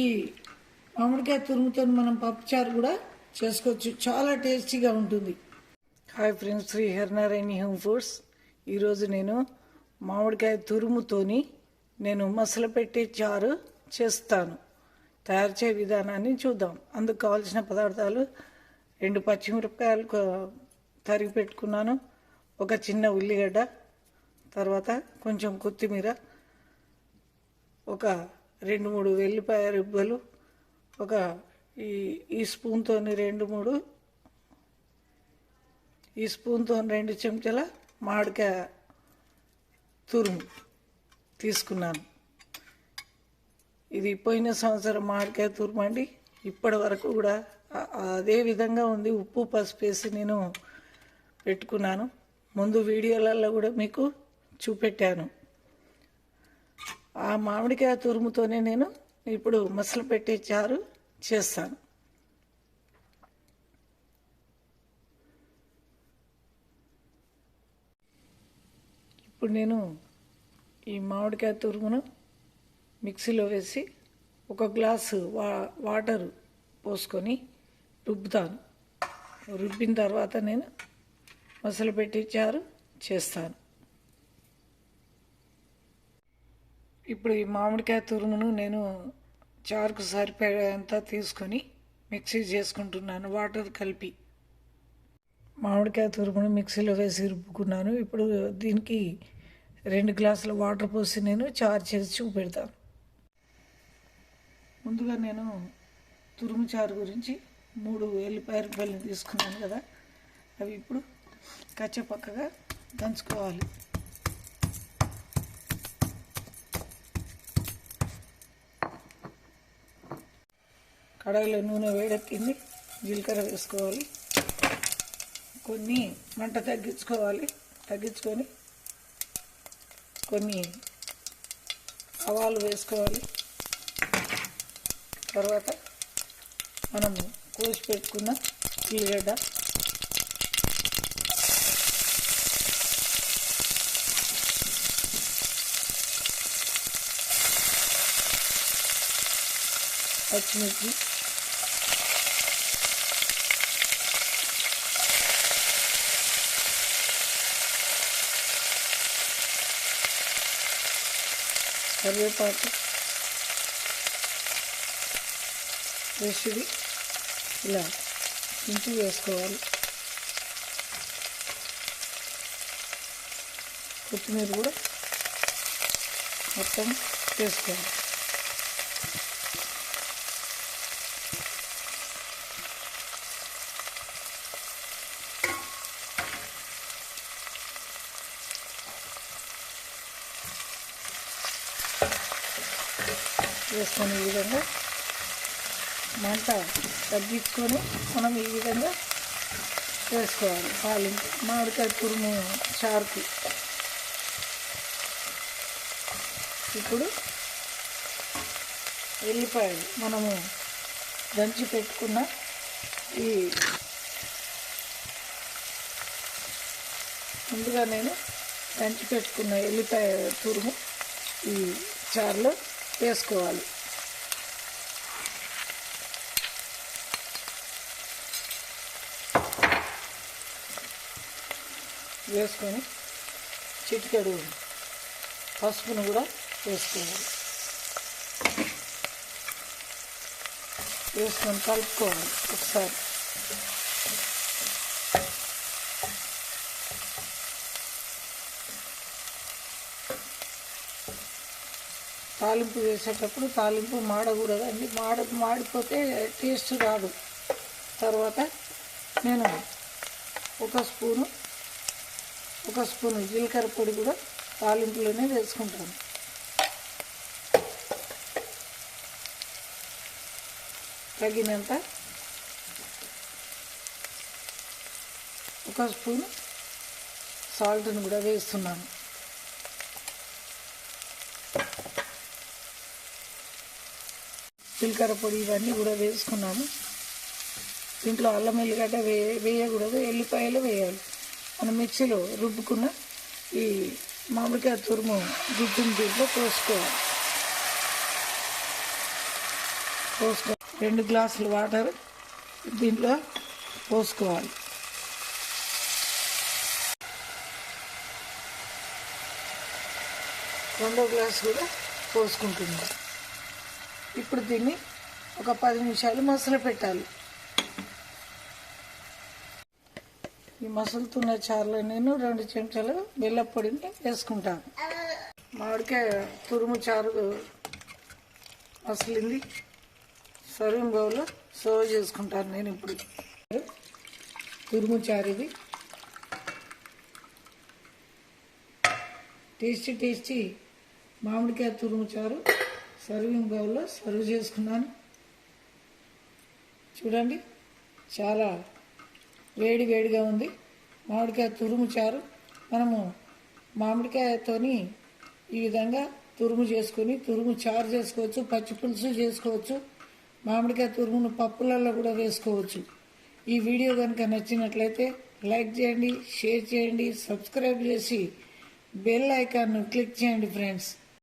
ఈ మామిడికాయ తురుముతో మనం పప్పుచారు కూడా చేసుకోవచ్చు. చాలా టేస్టీగా ఉంటుంది. Hi friends Shri Harinarayani home foods ఈరోజు నేను మామిడికాయ తురుముతోని నేను మసలు పెట్టి చారు చేస్తాను. తయారు చేయ విధానాన్ని చూద్దాం. అందుకు కావాల్సిన పదార్థాలు రెండు పచ్చిమిరపకాయలు తరిగి పెట్టుకున్నాను. ఒక చిన్న ఉల్లిగడ్డ తర్వాత కొంచెం కొత్తిమీర ఒక రెండు మూడు వెల్లిపాయ రిబ్బలు ఒక ఈ ఈ స్పూన్తో రెండు మూడు ఈ స్పూన్తో రెండు చెంచాల మామిడికాయ తురుము తీసుకున్నాను. ఇది పోయిన సంవత్సరం మామిడికాయ తురుము అండి. ఇప్పటి వరకు కూడా అదే విధంగా ఉంది. ఉప్పు పసుపు వేసి నేను పెట్టుకున్నాను. ముందు వీడియోలలో కూడా మీకు చూపెట్టాను. ఆ మామిడికాయ తురుముతోనే నేను ఇప్పుడు మసలు పెట్టే చారు చేస్తాను. ఇప్పుడు నేను ఈ మామిడికాయ తురుమును మిక్సీలో వేసి ఒక గ్లాసు వా వాటర్ పోసుకొని రుబ్బుతాను. రుబ్బిన తర్వాత నేను మసలు పెట్టి చారు చేస్తాను. ఇప్పుడు ఈ మామిడికాయ తురుమును నేను చారుకు సరిపోయేంత తీసుకొని మిక్సీ చేసుకుంటున్నాను వాటర్ కలిపి. మామిడికాయ తురుమును మిక్సీలో వేసి ఇరుపుకున్నాను ఇప్పుడు దీనికి రెండు గ్లాసుల వాటర్ పోసి నేను చారు చేసి చూపెడతాను. ముందుగా నేను తురుము చారు గురించి మూడు ఎల్లిపాయ రూపాయలు తీసుకున్నాను కదా అవి ఇప్పుడు కచ్చపక్కగా దంచుకోవాలి. కడాయిలో నూనె వేడెక్కింది జీలకర్ర వేసుకోవాలి. కొన్ని మంట తగ్గించుకోవాలి. తగ్గించుకొని కొన్ని ఆవాలు వేసుకోవాలి. తర్వాత మనము కోసి పెట్టుకున్న ఉల్లిగడ్డ పచ్చిమిర్చి. కరివేపాకు ఫ్రెష్ది ఇలా ఇంటి వేసుకోవాలి. కొత్తిమీర కూడా మొత్తం వేసుకోవాలి. వేసుకొని ఈ విధంగా మంట తగ్గించుకొని మనం ఈ విధంగా వేసుకోవాలి. తాలింపు మామిడికాయ తురుము చారుకి. ఇప్పుడు ఎల్లిపాయలు మనము దంచి పెట్టుకున్న ఈ ముందుగా నేను దంచి పెట్టుకున్న ఎల్లిపాయ తురుము ఈ చారులో వేసుకోవాలి. వేసుకొని చిటికెడు పసుపును కూడా వేసుకోవాలి. వేసుకొని కలుపుకోవాలి ఒకసారి. తాలింపు వేసేటప్పుడు తాలింపు మాడకూడదండి మాడ మాడిపోతే టేస్ట్ రాదు. తర్వాత నేను ఒక స్పూను ఒక స్పూను జీలకర్ర పొడి కూడా తాలింపులోనే వేసుకుంటాను. తగినంత ఒక స్పూను సాల్ట్ని కూడా వేస్తున్నాను. జీలకర్ర పొడి ఇవన్నీ కూడా వేసుకున్నాము. దీంట్లో అల్లం ఎల్లిగడ్డ వే వేయకూడదు. ఎల్లిపాయలు వేయాలి. మనం మిక్సీలో రుబ్బుకున్న ఈ మామిడికాయ తురుము గుడ్డుని దీంట్లో పోసుకోవాలి. పోసుకో రెండు గ్లాసులు వాటర్ దీంట్లో పోసుకోవాలి. రెండో గ్లాస్ కూడా పోసుకుంటుంది ఇప్పుడు దీన్ని ఒక పది నిమిషాలు మసలు పెట్టాలి. ఈ మసులుతున్న చారులో నేను రెండు చెంచాలు బెల్లం పొడిని వేసుకుంటాను మామిడికాయ తురుము చారు మసలింది. సర్వింగ్ బౌల్లో సర్వ్ చేసుకుంటాను నేను ఇప్పుడు. తురుము చారు ఇది. టేస్టీ టేస్టీ మామిడికాయ తురుము చారు. సర్వింగ్ బౌల్లో సర్వ్ చేసుకున్నాను. చూడండి చాలా వేడి వేడిగా ఉంది. మామిడికాయ తురుము చారు మనము మామిడికాయతోని ఈ విధంగా తురుము చేసుకొని తురుము చారు చేసుకోవచ్చు పచ్చి పులుసు చేసుకోవచ్చు మామిడికాయ తురుమును పప్పులలో కూడా వేసుకోవచ్చు. ఈ వీడియో కనుక నచ్చినట్లయితే లైక్ చేయండి షేర్ చేయండి సబ్స్క్రైబ్ చేసి బెల్ ఐకాన్ను క్లిక్ చేయండి ఫ్రెండ్స్.